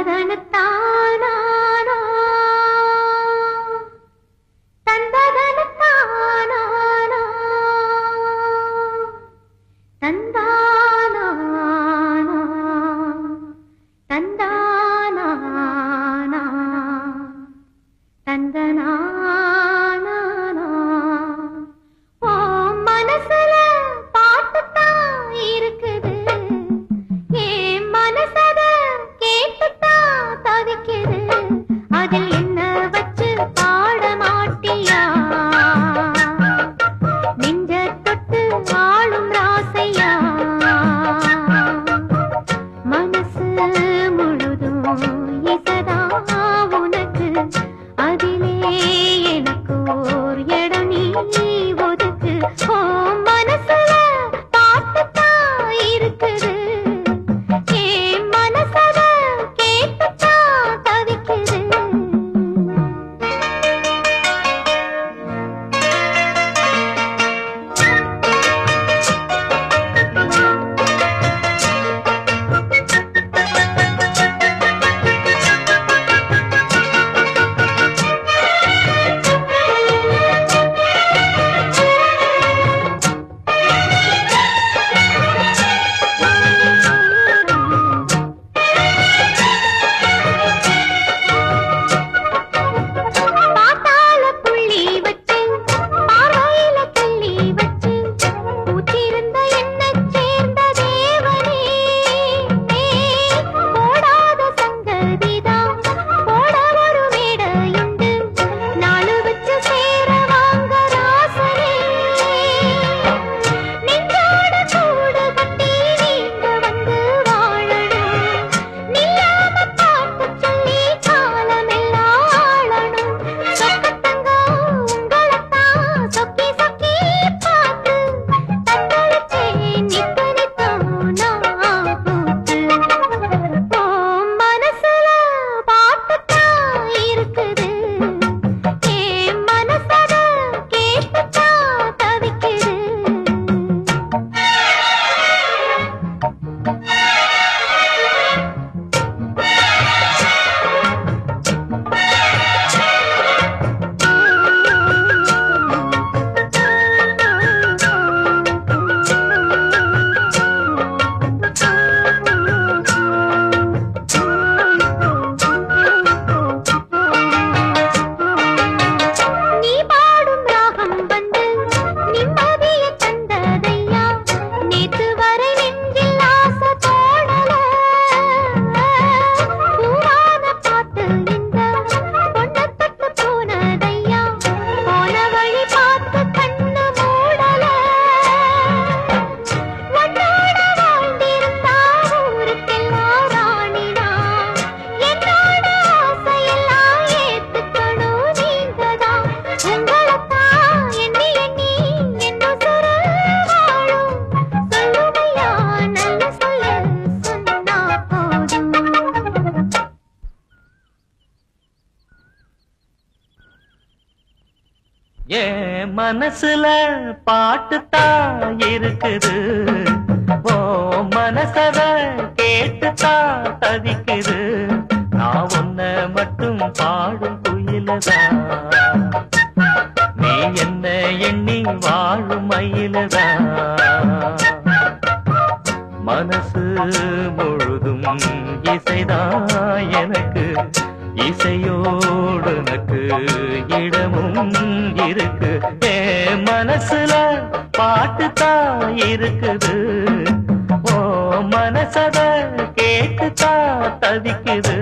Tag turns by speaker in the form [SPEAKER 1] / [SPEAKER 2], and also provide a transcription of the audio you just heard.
[SPEAKER 1] சரணத்தான் ஏ மனசுல பாட்டுத்தான் இருக்குது. ஓ மனசவ கேட்டுத்தான் தவிக்குது. நான்
[SPEAKER 2] உன்ன மட்டும் பாடும் குயிலதான் நீ என்ன எண்ணி வாழும் மயிலதான் மனசு முழுதும் இசைதான் எனக்கு. இசையோடு எனக்கு இடமும் இருக்கு. ஏ மனசுல பாட்டு தான் இருக்குது. ஓ மனசத கேட்டு தான் தவிக்குது.